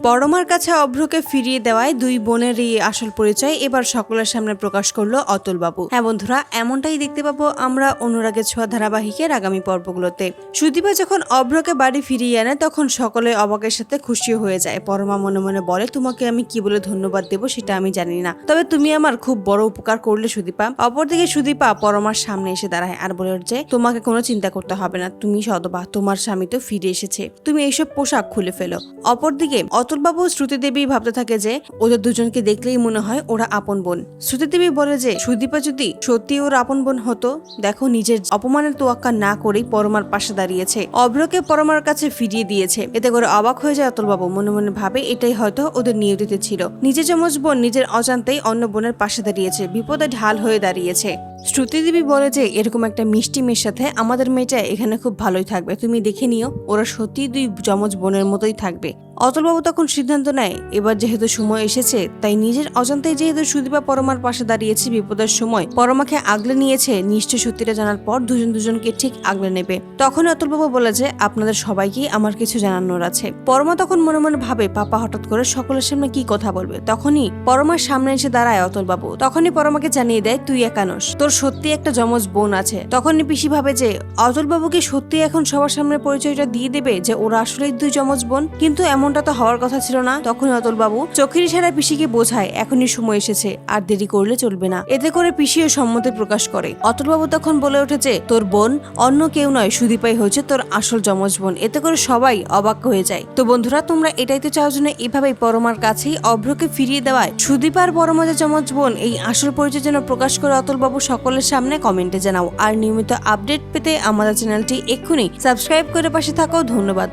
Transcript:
পরমার কাছে অভ্রকে ফিরিয়ে দেওয়ায় দুই বোনের এই আসল পরিচয় এবার সকলের সামনে প্রকাশ করল অতুলবাবু। হ্যাঁ বন্ধুরা, এমনটাই দেখতে পাবো আমরা অনুরাগের ছোঁয়া ধারাবাহিকের আগামী পর্বগুলোতে। সুদীপা যখন অভ্রকে বাড়ি ফিরিয়ে আনে, তখন সকলে অবাকের সাথে খুশি হয়ে যায়। পরমা মনে মনে বলে, তোমাকে আমি কি বলে ধন্যবাদ দেবো সেটা আমি জানি না। তবে তুমি আমার খুব বড় উপকার করলে সুদীপা। অপরদিকে সুদীপা পরমার সামনে এসে দাঁড়ায় আর বলে যে তোমাকে কোনো চিন্তা করতে হবে না। তুমি সদবা, তোমার স্বামী তো ফিরে এসেছে। তুমি এইসব পোশাক খুলে ফেলো। অপরদিকে অতুলবাবু শ্রুতি দেবী ভাবতে থাকে যে ওদের দুজনকে দেখলেই মনে হয় ওরা আপন বোন। শ্রুতি দেবী বলে যে, সুদীপা যদি সত্যি ওর আপন বোন হতো, দেখো নিজের অপমানের তোয়াক্কা না করেই পরমার পাশে দাঁড়িয়েছে। অভ্রকে পরমার কাছে ফিরিয়ে দিয়েছে। এতে করে অবাক হয়ে যায় অতুলবাবু। মনে মনে ভাবে এটাই হয়তো ওদের নিয়তিতে ছিল। নিজের যমজ বোন নিজের অজান্তেই অন্য বোনের পাশে দাঁড়িয়েছে। বিপদে ঢাল হয়ে দাঁড়িয়েছে। শ্রুতি দেবী বলে যে, এরকম একটা মিষ্টি মেয়ের সাথে আমাদের মেয়েটা এখানে খুব ভালোই থাকবে। তুমি দেখে নিও, ওরা সত্যি দুই যমজ বোনের মতোই থাকবে। অতলবাবু তখন সিদ্ধান্ত নেয়, এবার যেহেতু সময় এসেছে, তাই নিজের অজান্তেই যেহেতু সুদীপা পরমার পাশে দাঁড়িয়েছে বিপদের সময়, পরমাকে আগলে নিয়েছে, নিশ্চয় সত্যিটা জানার পর দুজন দুজনকে ঠিক আগলে নেবে। তখন অতলবাবু বলে যে, আপনাদের সবাইকেই আমার কিছু জানানোর আছে। পরমা তখন মনে মনে ভাবে, পাপা হঠাৎ করে সকলের সামনে কি কথা বলবে? তখনই পরমার সামনে এসে দাঁড়ায় অতলবাবু। তখনই পরমাকে জানিয়ে দেয়, তুই একানস তোর সত্যি একটা যমজ বোন আছে। তখনই পিসি ভাবে যে অতুলবাবু কি সত্যি এখন সবার সামনে পরিচয়টা দিয়ে দেবে যে, ওরা আসলেই দুই যমজ বোন। কিন্তু এমনটা তো হওয়ার কথা ছিল না। তখন অতুলবাবু চোখের ইশারায় পিসিকে বোঝায়, এখনই সময় এসেছে, আর দেরি করলে চলবে না। এতে করে পিসিও সম্মতি প্রকাশ করে। অতুলবাবু তখন বলে উঠেছে তোর বোন অন্য কেউ নয়, সুদীপাই হয়েছে তোর আসল যমজ বোন। এতে করে সবাই অবাক হয়ে যায়। তো বন্ধুরা, তোমরা এটাই তো চাও জন্য এভাবেই পরমার কাছেই অভ্রকে ফিরিয়ে দেওয়ায়? সুদীপার পরমা যে যমজ বোন, এই আসল পরিচয় যেন প্রকাশ করে অতুলবাবু সকলের সামনে কমেন্টে জানাও। আর নিয়মিত আপডেট পেতে আমাদের চ্যানেলটি এক্ষুনি সাবস্ক্রাইব করে পাশে থাকো। ধন্যবাদ।